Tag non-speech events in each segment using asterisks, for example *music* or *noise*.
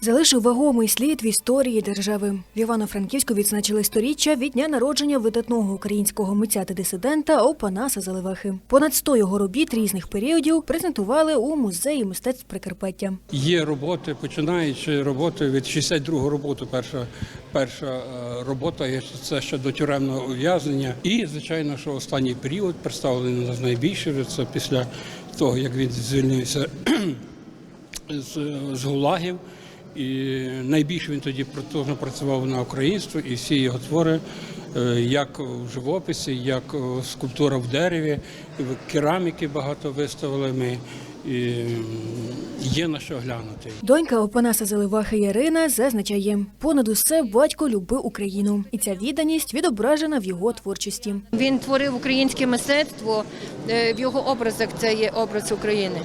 Залишив вагомий слід в історії держави. В Івано-Франківську відзначили сторіччя від дня народження видатного українського митця та дисидента Опанаса Заливахи. Понад 100 його робіт різних періодів презентували у музеї мистецтв Прикарпаття. Є роботи, починаючи роботи від 62-го роботи. Перша перша е, робота це ще до тюремного ув'язнення. І звичайно, що останній період представлений найбільше. Це після того, як він звільнився *clears throat* з, з гулагів. І найбільше він тоді протужно працював на українство, і всі його твори, е, як в живописі, як е, скульптура в дереві, кераміки багато виставили ми. І є на що глянути. Донька Опанаса Заливахи Ярина зазначає, понад усе батько любив Україну, і ця відданість відображена в його творчості. Він творив українське мистецтво. е, В його образах це є образ України.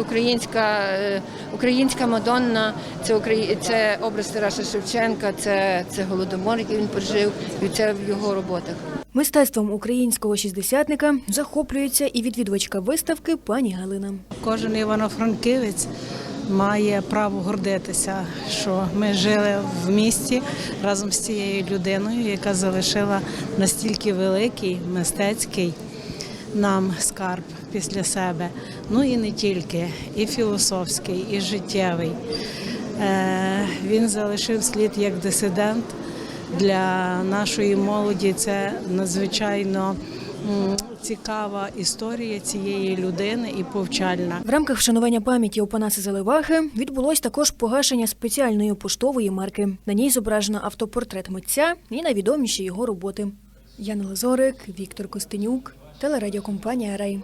Українська, е, українська Мадонна, це, це образ Тараса Шевченка, це, це голодомор, який він пережив, і це в його роботах. Мистецтвом українського шістдесятника захоплюється і відвідувачка виставки пані Галина. Кожен івано-франківець має право гордитися, що ми жили в місті разом з цією людиною, яка залишила настільки великий мистецький нам скарб після себе. Ну і не тільки, і філософський, і життєвий. Е, Він залишив слід як дисидент для нашої молоді. Це надзвичайно цікава історія цієї людини і повчальна. В рамках вшанування пам'яті Опанаса Заливахи відбулось також погашення спеціальної поштової марки. На ній зображено автопортрет митця і найвідоміші його роботи. Яна Лазорик, Віктор Костенюк, телерадіокомпанія Рей.